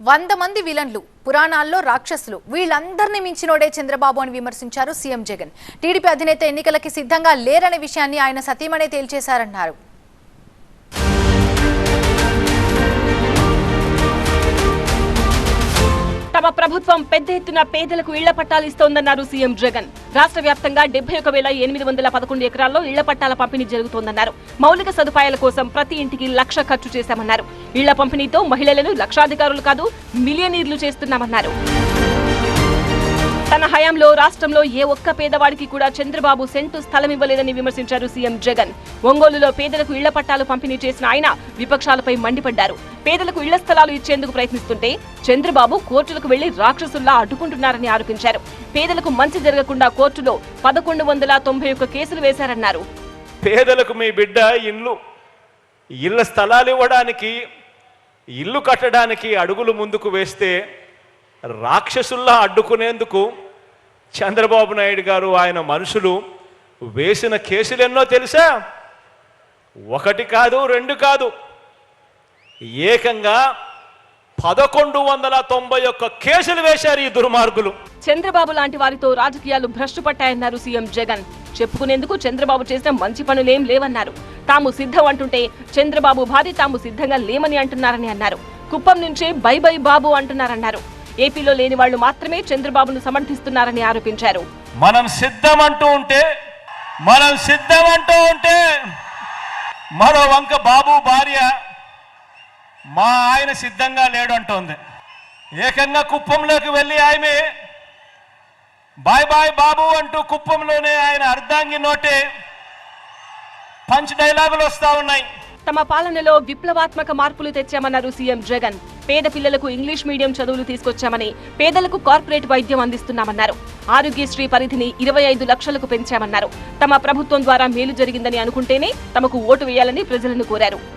వంద మంది విలన్లు పురాణాల్లో రాక్షసులు వీళ్ళందరినీ మించినోడే చంద్రబాబు అని విమర్శించారు సీఎం జగన్. టీడీపీ అధినేత ఎన్నికలకి సిద్ధంగా లేరనే విషయాన్ని ఆయన సతీమణే తేల్చేశారన్నారు. తమ ప్రభుత్వం పెద్ద ఎత్తున పేదలకు ఇళ్ళ పట్టాలు ఇస్తోందన్నారు సీఎం జగన్. రాష్ట్ర వ్యాప్తంగా డెబ్బై ఒక వేల ఎనిమిది వందల పదకొండు ఎకరాల్లో ఇళ్ళ పట్టాల పంపిణీ జరుగుతోందన్నారు. మౌలిక సదుపాయాల కోసం ప్రతి ఇంటికి లక్ష ఖర్చు చేశామన్నారు. ఇళ్ళ పంపిణీతో మహిళలను లక్షాధికారులు కాదు మిలియనీర్లు చేస్తున్నామన్నారు. తన హయాంలో రాష్ట్రంలో ఏ ఒక్క పేదవాడికి కూడా చంద్రబాబు సెంటు స్థలం ఇవ్వలేదని విమర్శించారు సీఎం జగన్. ఒంగోలులో పేదలకు ఇళ్ళ పట్టాలు పంపిణీ చేసిన ఆయన విపక్షాలపై మండిపడ్డారు. పేదలకు ఇళ్ళ స్థలాలు ఇచ్చేందుకు ప్రయత్నిస్తుంటే చంద్రబాబు కోర్టులకు వెళ్ళి రాక్షసుల్లా అడ్డుకుంటున్నారని ఆరోపించారు. పేదలకు మంచి జరగకుండా కోర్టులో పదకొండు వందల తొంభై ఒక్క కేసులు వేశారన్నారు. పేదలకు మీ బిడ్డ ఇల్లు ఇళ్ళ స్థలాలు ఇవ్వడానికి ఇల్లు కట్టడానికి అడుగులు ముందుకు వేస్తే రాక్షసుల్లా అడ్డుకునేందుకు చంద్రబాబు నాయుడు గారు ఆయన మనుషులు వేసిన కేసులు ఎన్నో తెలుసా? ఒకటి కాదు రెండు కాదు. ఏకంగా పదకొండు వందల తొంభై ఒక్క కేసులు వేశారు ఈ దుర్మార్గులు. చంద్రబాబు లాంటి వారితో రాజకీయాలు భ్రష్టు పట్టాయన్నారు సీఎం జగన్. చెప్పుకునేందుకు చంద్రబాబు చేసిన మంచి పనులేం లేవన్నారు. తాము సిద్ధం అంటుంటే చంద్రబాబు భార్య తాము సిద్ధంగా లేమని అంటున్నారని అన్నారు. కుప్పం నుంచే బై బై బాబు అంటున్నారన్నారు. ఏపీలో లేని వాళ్ళు మాత్రమే చంద్రబాబును సమర్థిస్తున్నారని ఆరోపించారు. మనం సిద్ధం అంటూ ఉంటే మనం సిద్ధం అంటూ ఉంటే మరో వంక బాబు భార్య మా ఆయన సిద్ధంగా లేడు అంటోంది. ఏకంగా కుప్పంలోకి వెళ్ళి ఆమె బాయ్ బాయ్ బాబు అంటూ కుప్పంలోనే ఆయన అర్ధాంగి నోటే పంచ్ డైలాగులు వస్తూ ఉన్నాయి. తమ పాలనలో విప్లవాత్మక మార్పులు తెచ్చామన్నారు సీఎం జగన్. పేద పిల్లలకు ఇంగ్లీష్ మీడియం చదువులు తీసుకొచ్చామని పేదలకు కార్పొరేట్ వైద్యం అందిస్తున్నామన్నారు. ఆరోగ్యశ్రీ పరిధిని ఇరవై ఐదు లక్షలకు పెంచామన్నారు. తమ ప్రభుత్వం ద్వారా మేలు జరిగిందని అనుకుంటేనే తమకు ఓటు వేయాలని ప్రజలను కోరారు.